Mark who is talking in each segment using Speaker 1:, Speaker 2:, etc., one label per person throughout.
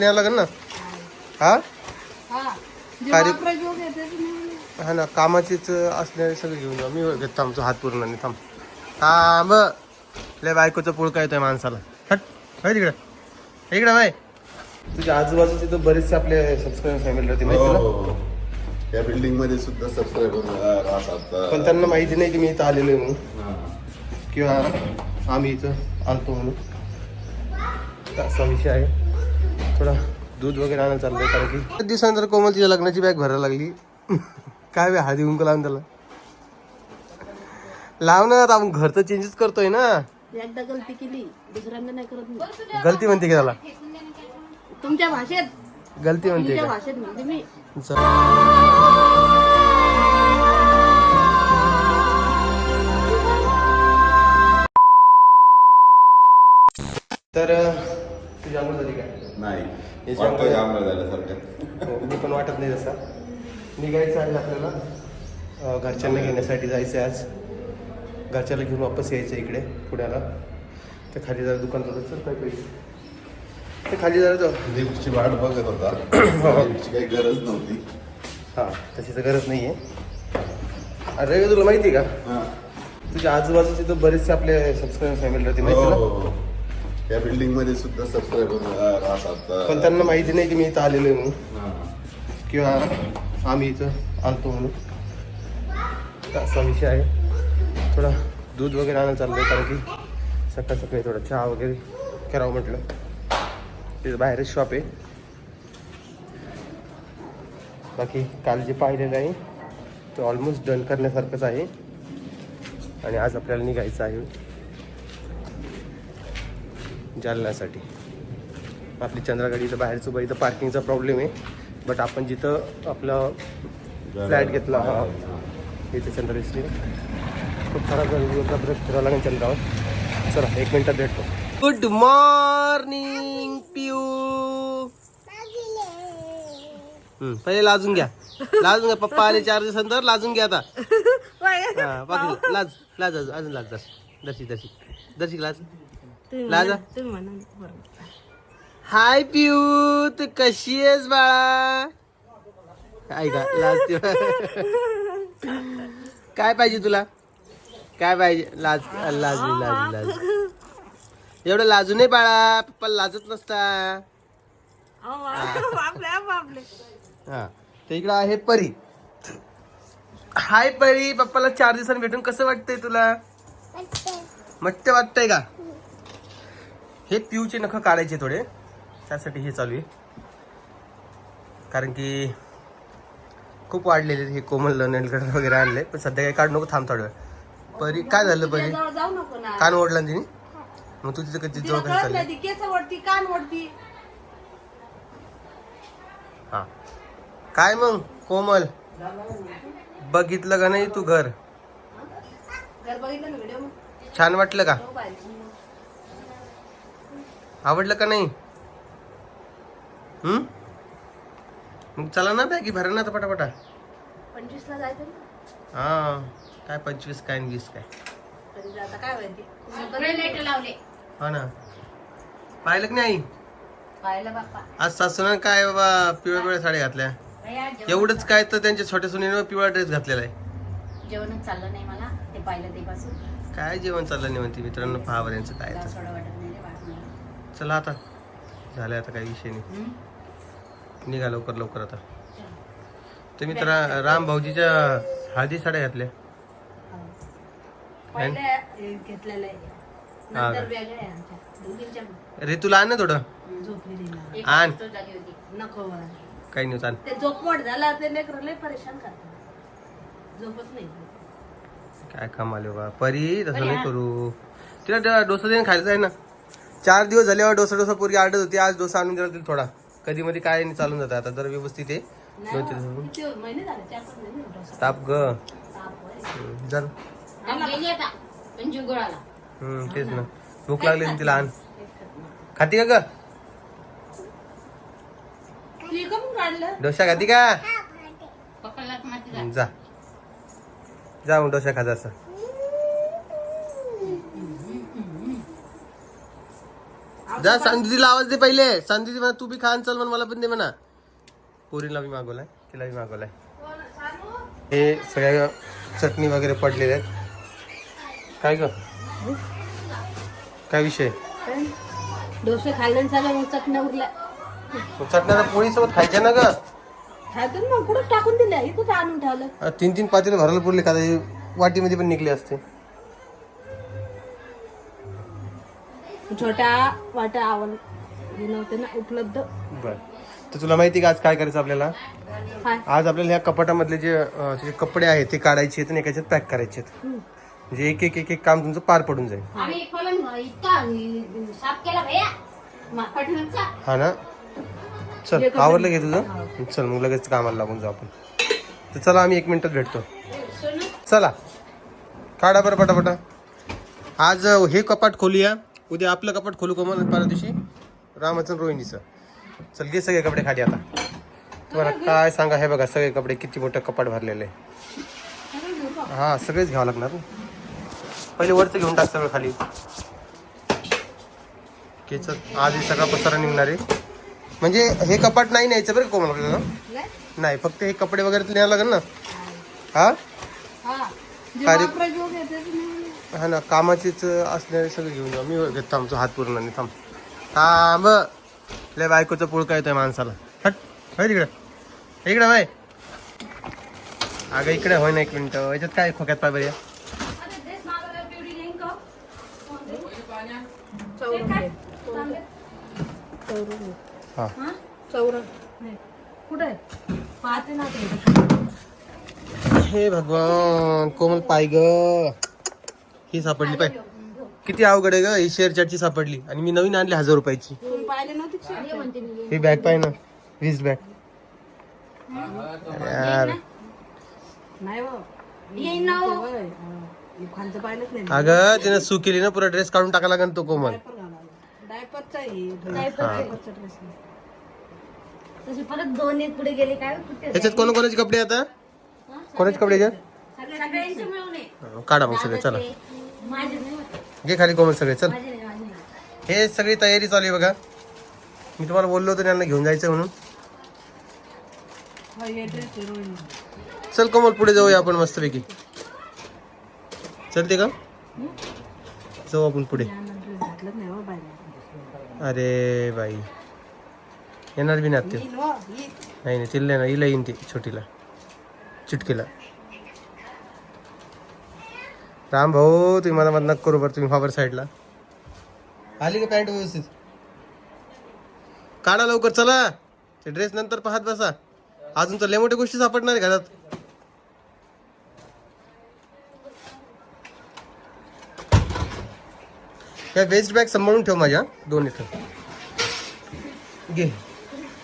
Speaker 1: न्यावं लागेल ना? हा?
Speaker 2: हा.
Speaker 1: हा ना कामाचीच असणारे सगळे घेऊन जाऊ मी घेतो आमचा हात पूर्ण नाही थांब. थांब. लय बायकोचं पुळका येतोय माणसाला. हट. होय तिकडं. हे इकडं बाय तुझ्या आजूबाजूचे तर बरेचसे आपले सबस्क्राईबर फॅमिली राहते माहिती
Speaker 3: हो,
Speaker 1: ना?
Speaker 3: हो, हो. या बिल्डिंगमध्ये सुद्धा सबस्क्राईबर राहतात.
Speaker 1: पण त्यांना माहिती नाही की मी इथं आलेलो आहे म्हणून.
Speaker 3: हा.
Speaker 1: किंवा आम्ही इथं आलतो म्हणून. असा विषय आहे. थोडा दूध वगैरे आणायला चाललंय कारण की दिवसानंतर कोमल तिच्या लग्नाची बॅग भरायला लागली. काय बे हळदी कुंकू लावून त्याला. लाव ना आता आपण घर तर चेंजेस करतोय ना.
Speaker 2: एकदा गलती केली दुसऱ्यांदा नाही करत मी.
Speaker 1: गलती म्हणते की त्याला.
Speaker 2: तुमच्या भाषेत?
Speaker 1: गलती म्हणते का?
Speaker 2: भाषेत म्हणते मी.
Speaker 1: तर तुझी आंघोळ झाली काय
Speaker 3: नाही. वाटतोय झाल्यासारखं
Speaker 1: हो, मी पण वाटत नाही तसा. निघायचं आहे आपल्याला. अं, घरच्यांना घेण्यासाठी जायचं आहे आज. घरच्याला घेऊन वापस यायचं इकडे पुण्याला. ते खाली जरा दुकान चल काय पैसे? ते खाली जरा जाऊ.
Speaker 3: लिफ्टची वाट बघत होता. लिफ्टची काही गरज नव्हती.
Speaker 1: हां तशी तर गरज नाही आहे अरे तुला माहिती आहे का?
Speaker 3: हा.
Speaker 1: तुझ्या आजूबाजूचे तर बरेचसे आपले सबस्क्राईबर फॅमिली राहते
Speaker 3: हो,
Speaker 1: माहिती
Speaker 3: हो, हो. या बिल्डिंगमध्ये सुद्धा सबस्क्राईबर राहतात.
Speaker 1: पण त्यांना माहिती नाही की मी इथं आलेलो आहे म्हणून. किंवा आम्ही इथं आलतो म्हणून. असा विषय आहे. थोडा दूध वगैरे आणायला चाललंय कारण की सकाळ सकाळी थोडा चहा वगैरे करावं म्हटलं. तिथं बाहेरच शॉप आहे. बाकी काल जे पाहिलेलं आहे ते ऑलमोस्ट डन करण्यासारखंच आहे. आणि आज आपल्याला निघायचं आहे. जालन्यासाठी. आपली चंद्रागाडी इथं बाहेरच उभं इथं पार्किंगचा प्रॉब्लेम आहे. बट आपण जिथं आपलं फ्लॅट घेतला हा. इथे चंद्रेश्वरी खूप खराब ब्रश फिरावं लागेल चंद्रावर चला एक मिनिटात भेटतो गुड मॉर्निंग हम्म, पहिले लाजून घ्या. लाजून घ्या पप्पा आले चार दिवसानंतर लाजून घ्या आता. हा लाज लाज अजून लाज दर्श दर्शिक. दर्शिक लाज. लाजा.
Speaker 2: तुम्ही म्हणा
Speaker 1: हाय पिऊ तू कशी आहेस बाळा? ऐका लाज काय पाहिजे तुला? काय पाहिजे? लाज लाजली लाजली लाज एवढं लाजू नये बाळा पप्पा लाजत नसता. हा. तर इकडं आहे परी. हाय परी पप्पाला चार दिवसांनी भेटून कसं वाटतंय तुला? मट्ट वाटतंय का? हे पिऊचे नख काढायचे थोडे. त्यासाठी हे चालू आहे. कारण की खूप वाढलेले हे कोमल नेलकटर वगैरे आणले. पण सध्या काही काढू नको थांब थोडं. परी काय झालं परी? कान ओढला ना तिने? मग तू तिथं कधी जवळ काय
Speaker 2: केस कान
Speaker 1: हा. काय मग कोमल? बघितलं का नाही तू घर? छान वाटलं का? आवडलं का नाही? हम्म मग चला ना बॅगी भरा ना आता पटापटा.
Speaker 2: पंचवीस ला जायचं
Speaker 1: हा काय पंचवीस काय आणि वीस काय?
Speaker 2: तरी आता काय माहिती.
Speaker 4: सगळे लाइट लावले.
Speaker 1: हो ना. पाहिलं की नाही आई?
Speaker 2: पाहिलं बाप्पा.
Speaker 1: आज सासून काय बाबा पिवळ्या पिवळ्या साड्या घातल्या?
Speaker 4: भैया, जेवण-
Speaker 1: एवढंच काय तर त्यांच्या छोट्या सुनीनं पिवळा ड्रेस घातलेला आहे.
Speaker 4: जेवणच चाललं नाही मला ते पाहिलं ते पासून
Speaker 1: काय जेवण चाललं नाही म्हणते मित्रांनो पहा बरं यांचं काय आहे.
Speaker 4: सोडा वाटत.
Speaker 1: चला आता. झालं आता काही विषय नाही? निघा लवकर लवकर आता. तुम्ही तर रा- राम भाऊजीच्या हळदी साड्या घातल्या.
Speaker 2: पहिले हे घेतलेलं आहे.
Speaker 1: हा.
Speaker 2: नंतर
Speaker 1: का?
Speaker 2: वेगळे आहे आमच्या. दोघींच्या
Speaker 1: ऋतूला आण ना थोडं.
Speaker 4: एक
Speaker 1: आण.
Speaker 4: वस्तू जागी होती.
Speaker 2: नको बाळा.
Speaker 1: काही नाही आण
Speaker 2: ते झोपमोड झाला ते लेकर लय परेशान करतात. झोपच नाही
Speaker 1: काय कमाल बा परी तसं नाही करू. तिला ड- डोसा देऊन खायचं आहे ना. चार दिवस झाल्यावर डोसा डोसा पोरगी आडत होती. आज डोसा आणून दिला तिला थोडा. कधी मध्ये काय नाही चालून जातं. आता जर व्यवस्थित आहे. ताप ग. तेच ना. भूक लागली ना तिला आण. खाती का ग? डोसा खाती का?
Speaker 4: जा.
Speaker 1: जा. मग डोसा खा जसा जा संधीला आवाज दे पहिले. म्हणा तू बी खान चल म्हणा मला पण दे म्हणा. पोरीला मी मागवलाय तिला बी मागवलाय. हे सगळ्या चटणी वगैरे पडलेले आहेत. काय ग? काय विषय?
Speaker 2: डोसे खाल्ल्याने झालं मग चटण्या उरल्या.
Speaker 1: चटण्या पोळी सोबत खायच्या ना ग?
Speaker 2: खायचं मग कुठं टाकून दिल्या? इथं आणून ठेवलं.
Speaker 1: तीन तीन पातेले भरायला पुरले का वाटीमध्ये पण निघले असते.
Speaker 2: छोट्या वाट्या आवड हे नव्हते ना उपलब्ध.
Speaker 1: बर. तर तुला माहिती का आज काय करायचं आपल्याला?
Speaker 2: काय?
Speaker 1: आज आपल्याला ह्या कपाटामधले जे अं, जे कपडे आहेत ते काढायचे आहेत आणि एकाच्यात पॅक करायचे आहेत. म्हणजे एक एक एक एक काम तुमचं पार पडून जाईल.
Speaker 4: आम्ही खोलून इतका अं, साफ केला भैया. माकडचा
Speaker 1: हा ना? चल आवरलं घे तुझं? चल मग लगेच कामाला लागून जाऊ आपण. तर चला आम्ही एक मिनिटात भेटतो. चला. काढा बरं पटापटा. आज अं, हे कपाट खोलूया. उद्या आपलं कपाट खोलू का मला परवा दिवशी रामाचं रोहिणीचं. चल घे सगळे कपडे खाली आता. तुम्हाला काय सांगा हे बघा सगळे कपडे किती मोठं कपाट भरलेलं हा सगळेच घ्यावं लागणार पहिले वरचं घेऊन टाक सगळं खाली. केच आज हे सगळा पसारा निघणार आहे. म्हणजे हे कपाट नाही न्यायचं बरं कोमल नाही फक्त हे कपडे वगैरे न्यावं लागेल ना? हा?
Speaker 2: हा
Speaker 1: ना कामाचेच असणारे सगळे घेऊन जाऊ. मी घेत थांबतो हात पूर्ण नाही थांब. थांब. लय बायकोचं पुळका येतोय माणसाला. हट होय तिकडं. इकडं होय. अगं इकडे होय ना एक मिनटं. याच्यात काय खोक्यात पाय बरं हा.
Speaker 2: पाहते ना
Speaker 1: हे भगवान कोमल पाय ग. ही सापडली पाय. किती अवघड आहे ग ही शेअर चॅटची सापडली. आणि मी नवीन आणली हजार रुपयाची? ही बॅग पाय ना वीस बॅग यार. अगं तिने सू केली ना पुरा ड्रेस काढून टाकायला लागेल तो कोमल.
Speaker 2: डायपर घालायला. डायपरचा आहे डायपरचा ड्रेस नाही.
Speaker 5: तशी परत दोन एक पुढे गेले काय? कुठे
Speaker 1: याच्यात कोण कोणाचे कपडे आता कोणाचे कपडे काढा मग सगळे चला. घे खाली कोमल सगळे चल. हे सगळी तयारी चालू आहे बघा. मी तुम्हाला बोललो होतो त्यांना घेऊन जायचं म्हणून. चल कोमल पुढे जाऊया आपण मस्तपैकी. चलते का? जाऊ आपण पुढे.
Speaker 2: हो.
Speaker 1: अरे बाई. येणार बी नाही
Speaker 2: हो.
Speaker 1: नाही नाही तिला ना हिला येईन ती छोटीला. चिटकीला. राम भाऊ तुम्ही मला मत नका करू बरं तुम्ही फाबर साईडला. आली का पॅन्ट व्यवस्थित? काढा लवकर चला. ते ड्रेस नंतर पाहत बसा. अजून तर लय मोठ्या गोष्टी सापडणार आहे घरात. या वेस्ट बॅग सांभाळून ठेव माझ्या दोन इथं घे.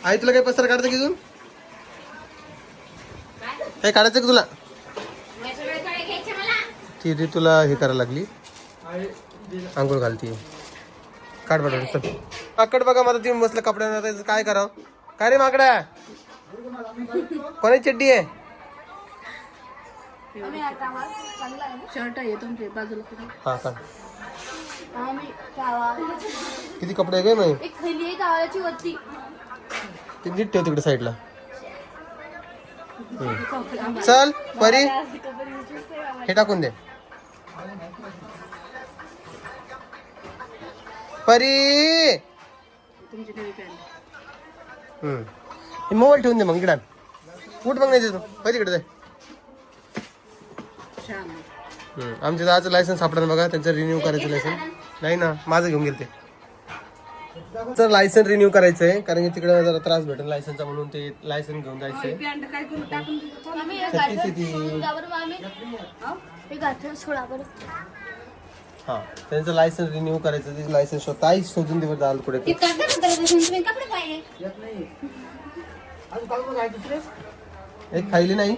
Speaker 1: आई तुला काय पसार काढतं की अजून काय? काढायचं का तुला? ती ती तुला हे करायला लागली आंघोळ घालती. काढ बघा चल. माकड बघा माझा तुम्ही बसलं कपड्यांना. काय करावं? काय रे माकडा? कोणाची चड्डी आहे?
Speaker 2: शर्ट आहे तुमच्या बाजूला कुठे?
Speaker 1: हा काढ. किती कपडे आहे काय माहिती ते नीट ठेव तिकडे साईडला. चल परी. हे टाकून दे. परी!
Speaker 2: तुमची नवी पॅन्ट.
Speaker 1: हम्म. मोबाईल ठेवून दे मग इकडं कुठ बघ नाही तू परी इकडे जाय
Speaker 2: छान आहे.
Speaker 1: आमच्या दादाचं लायसन्स सापडलं बघा त्यांचं रिन्यू करायचं लायसन नाही ना माझं घेऊन गेले ते. तर लायसन रिन्यू करायचं आहे कारण की तिकडे जरा त्रास भेटेल लायसनचा म्हणून ते लायसन घेऊन जायचंय.
Speaker 2: पॅन्ट काय करू टाकून देतो कोण?
Speaker 5: आम्ही
Speaker 1: छत्तीस आहे
Speaker 5: हे गाठण सोडा बरं.
Speaker 1: हा त्यांचं लायसन रिन्यू करायचं ते लायसन शोध. ताई शोधून दे बरं दाल कुठे ते.
Speaker 4: तुम्ही कपडे पाहिले.
Speaker 1: एक खायली नाही?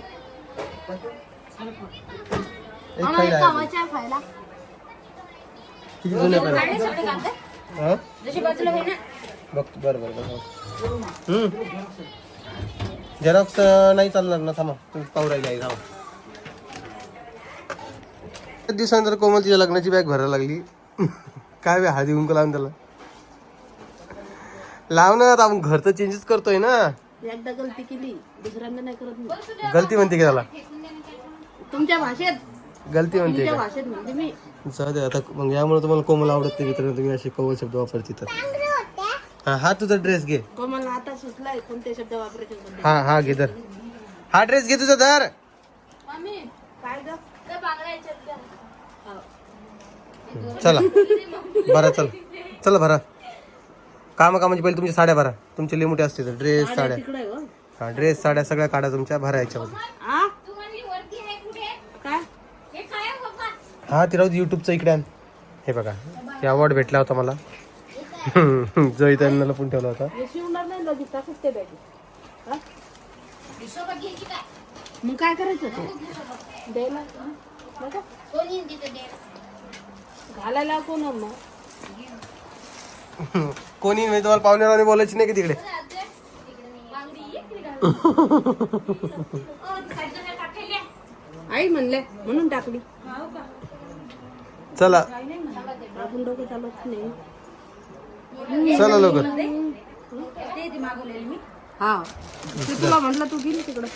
Speaker 1: एक खायला आहे.
Speaker 5: कामाच्या खायला.
Speaker 1: किती जुने पण हा?
Speaker 4: जशी बाजूला होई ना.
Speaker 1: बघतो बरं बरं बरं. झेरॉक्स नाही चालणार ना थांबा. तुम्ही पाहू राहिले आहे थांबा. दिवसानंतर कोमल तिच्या लग्नाची बॅग भरायला लागली. काय बे हळदी कुंकू लावून त्याला. लाव ना आता आपण घर तर चेंजेस करतोय ना.
Speaker 2: एकदा गलती केली दुसऱ्यांदा नाही करत मी.
Speaker 1: गलती म्हणते की त्याला.
Speaker 2: तुमच्या भाषेत?
Speaker 1: गलती म्हणते
Speaker 2: तुमच्या
Speaker 1: का?
Speaker 2: भाषेत म्हणते मी.
Speaker 1: जाऊ दे आता मग यामुळे तुम्हाला कोमल आवडत नाही मित्रांनो तुम्ही असे कवल शब्द वापरते तर हा हा तुझा ड्रेस घे.
Speaker 2: कोमल आता सुचलाय कोणते शब्द वापरायचे कोणते
Speaker 1: हा हा घे धर. हा ड्रेस घे तुझा धर.
Speaker 2: काय ग?
Speaker 1: चला. भरा चल. चला भरा. काम कामाची पहिले तुमच्या साड्या भरा. तुमचे लिमिटे असते तर ड्रेस साड्या
Speaker 2: तिकडे हो.
Speaker 1: हा ड्रेस साड्या सगळ्या काढा तुमच्या भरा याच्यामध्ये.
Speaker 4: हे
Speaker 1: हा ते राहू युट्यूबचं इकडे आण. हे बघा हे अवॉर्ड भेटला होता मला. जो इथं लपून ठेवला होता.
Speaker 2: हे मग काय करायचं तू द्यायला नका
Speaker 4: कोण येईन तिथं दे
Speaker 2: घालायला कोण मग.
Speaker 1: कोणी म्हणजे तुम्हाला पाहुण्यारावणी बोलायची नाही की तिकडे?
Speaker 2: आई म्हणले म्हणून टाकली.
Speaker 1: चला.
Speaker 2: आपण डोकं चालत नाही.
Speaker 1: चला लवकर.
Speaker 2: हा. तुला म्हटलं तू गेली तिकडं.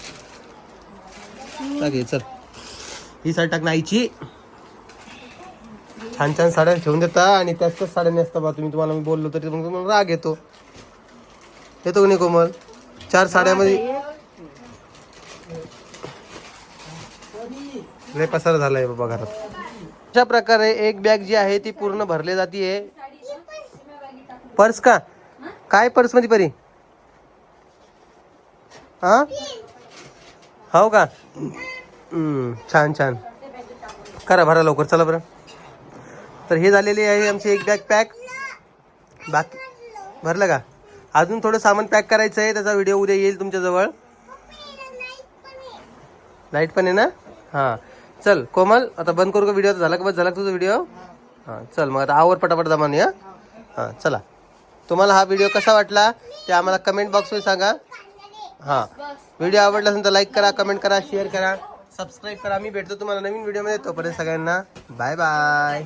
Speaker 1: चल. ही साडी टाक आईची. छान छान साड्या ठेवून देता आणि त्याच त्याच साड्या नेसता बा. तुम्ही तुम्हाला मी बोललो तरी मग तुम्हाला राग येतो. येतो की नाही कोमल? चार साड्यामध्ये लय पसार झालाय बाबा घरात. अशा प्रकारे एक बॅग जी आहे ती पूर्ण भरली जाते पर्स का? काय पर्समध्ये परी? हा? हो का? हम्म, छान छान. करा भरा लवकर. चला बरं. तर हे झालेले आहे आमचे एक बॅग पॅक बाकी भरलं का? अजून थोडं सामान पॅक करायचं आहे त्याचा व्हिडिओ उद्या येईल तुमच्याजवळ. लाइट पण आहे ना? हां. चल कोमल आता बंद करू का व्हिडिओ झाला का बस? झाला का तुझा व्हिडिओ हां चल मग आता आवर पटापट जमानी हां? हां चला. तुम्हाला हा व्हिडिओ कसा वाटला ते आम्हाला कमेंट बॉक्समध्ये सांगा. हां. व्हिडिओ आवडला असेल तर लाईक करा कमेंट करा शेअर करा. सबस्क्राईब करा. मी भेटतो तुम्हाला नवीन व्हिडिओमध्ये तोपर्यंत सगळ्यांना बाय बाय